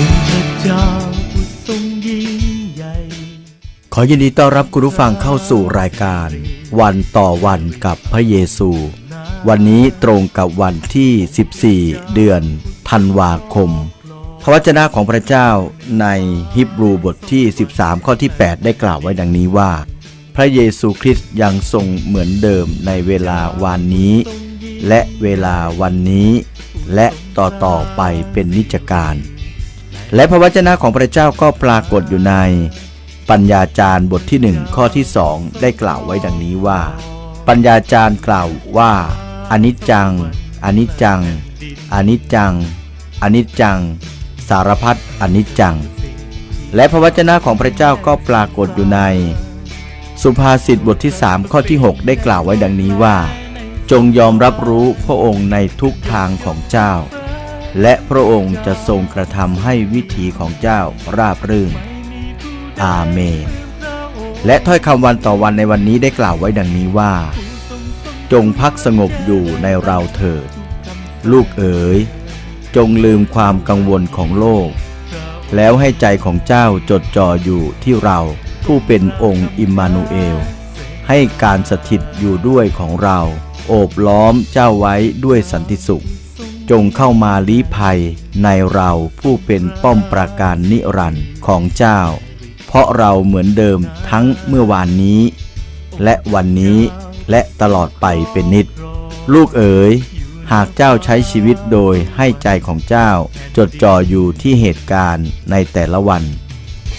องค์พระเจ้าผู้ทรงยิ่งใหญ่ ขอยินดีต้อนรับคุณผู้ฟังเข้าสู่รายการ วันต่อวันกับพระเยซู วันนี้ตรงกับวันที่ 14 เดือนธันวาคม พระวจนะของพระเจ้าในฮิบรูบทที่ 13 ข้อที่ 8 ได้กล่าวไว้ดังนี้ว่า พระเยซูคริสต์ยังทรงเหมือนเดิมในเวลาวานนี้ และเวลาวันนี้ และต่อต่อไปเป็นนิจการ และพระวจนะของพระเจ้าก็ปรากฏอยู่ใน ปัญญาจารย์บทที่หนึ่งข้อที่สองได้กล่าวไว้ดังนี้ว่า ปัญญาจารย์กล่าวว่าอนิจจังอนิจจังอนิจจังอนิจจัง สารพัดอนิจจัง และพระวจนะของพระเจ้าก็ปรากฏอยู่ใน สุภาษิตบทที่สามข้อที่ 6 ได้กล่าวไว้ดังนี้ว่า จงยอมรับรู้พระองค์ในทุกทางของเจ้า และพระองค์จะทรงกระทำให้วิถีของเจ้าราบรื่น อาเมน และถ้อยคำวันต่อวันในวันนี้ได้กล่าวไว้ดังนี้ว่า จงพักสงบอยู่ในเราเถิด ลูกเอ๋ย จงลืมความกังวลของโลก แล้วให้ใจของเจ้าจดจ่ออยู่ที่เราผู้เป็นองค์อิมมานูเอล ให้การสถิตอยู่ด้วยของเรา โอบล้อมเจ้าไว้ด้วยสันติสุข จงเข้ามาลี้ภัยในเราผู้เป็นป้อมปราการนิรันดร์ของเจ้า เพราะเราเหมือนเดิมทั้งเมื่อวานนี้ และวันนี้และตลอดไปเป็นนิด ลูกเอ๋ย หากเจ้าใช้ชีวิตโดยให้ใจของเจ้า จดจ่ออยู่ที่เหตุการณ์ในแต่ละวัน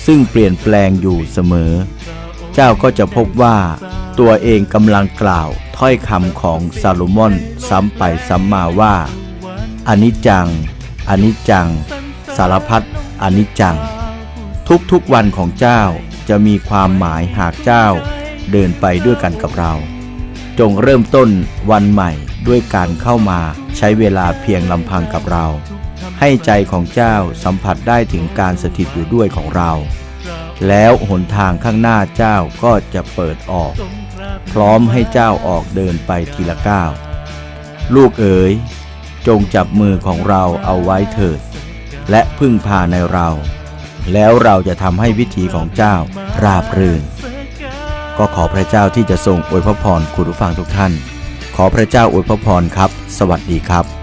ซึ่งเปลี่ยนแปลงอยู่เสมอ เจ้าก็จะพบว่า ตัวเองกำลังกล่าวถ้อยคำของซาโลมอนซ้ำไปซ้ำมาว่า อนิจจัง อนิจจัง สารพัดอนิจจัง ทุกๆวันของเจ้าจะมีความหมายหากเจ้าเดินไปด้วยกันกับเรา จงเริ่มต้นวันใหม่ด้วยการเข้ามาใช้เวลาเพียงลำพังกับเรา ให้ใจของเจ้าสัมผัสได้ถึงการสถิตอยู่ด้วยของเรา แล้วหนทางข้างหน้าเจ้าก็จะเปิดออก พร้อมให้เจ้าออกเดินไปทีละก้าว ลูกเอ๋ย จงจับมือของเราเอาไว้เถิด และพึ่งพาในเรา แล้วเราจะทำให้วิถีของเจ้าราบรื่น ก็ขอพระเจ้าที่จะทรงอวยพระพรคุณผู้ฟังทุกท่าน ขอพระเจ้าอวยพระพรครับ สวัสดีครับ